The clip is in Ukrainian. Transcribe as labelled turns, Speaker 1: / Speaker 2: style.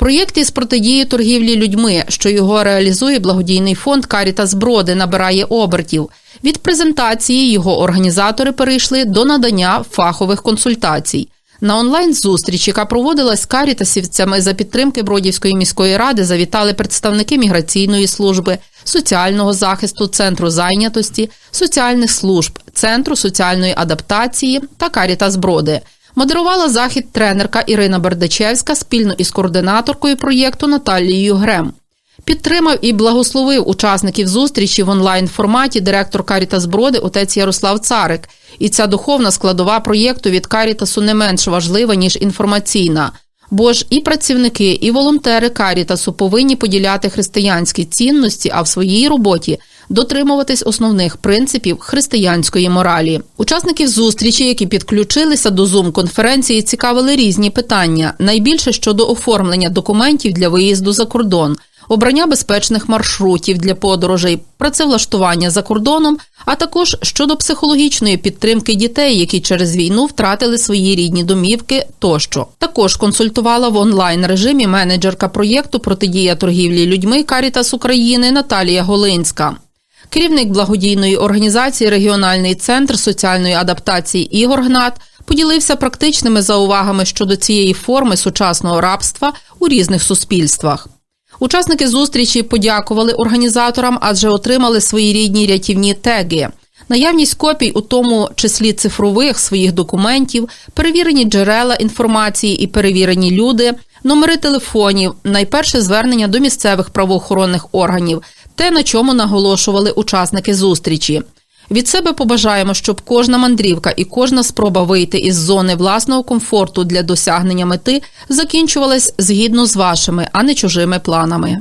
Speaker 1: Проєкт із протидії торгівлі людьми, що його реалізує благодійний фонд Карітас Броди, набирає обертів. Від презентації його організатори перейшли до надання фахових консультацій. На онлайн-зустріч, яка проводилась з карітасівцями за підтримки Бродівської міської ради, завітали представники міграційної служби, соціального захисту, центру зайнятості, соціальних служб, центру соціальної адаптації та Карітас Броди. Модерувала захід тренерка Ірина Бердачевська спільно із координаторкою проєкту Наталією Грем. Підтримав і благословив учасників зустрічі в онлайн форматі директор Карітас Броди отець Ярослав Царик. І ця духовна складова проєкту від Карітасу не менш важлива ніж інформаційна. Бо ж і працівники, і волонтери Карітасу повинні поділяти християнські цінності, а в своїй роботі дотримуватись основних принципів християнської моралі. Учасників зустрічі, які підключилися до зум конференції, цікавили різні питання. Найбільше щодо оформлення документів для виїзду за кордон, обрання безпечних маршрутів для подорожей, працевлаштування за кордоном, а також щодо психологічної підтримки дітей, які через війну втратили свої рідні домівки тощо. Також консультувала в онлайн режимі менеджерка проєкту протидія торгівлі людьми Карітас України Наталія Голинська. Керівник благодійної організації Регіональний центр соціальної адаптації Ігор Гнат поділився практичними заувагами щодо цієї форми сучасного рабства у різних суспільствах. Учасники зустрічі подякували організаторам, адже отримали свої рідні рятівні теги. Наявність копій, у тому числі цифрових своїх документів, перевірені джерела інформації і перевірені люди, номери телефонів, найперше звернення до місцевих правоохоронних органів, те, на чому наголошували учасники зустрічі. Від себе побажаємо, щоб кожна мандрівка і кожна спроба вийти із зони власного комфорту для досягнення мети закінчувалась згідно з вашими, а не чужими планами.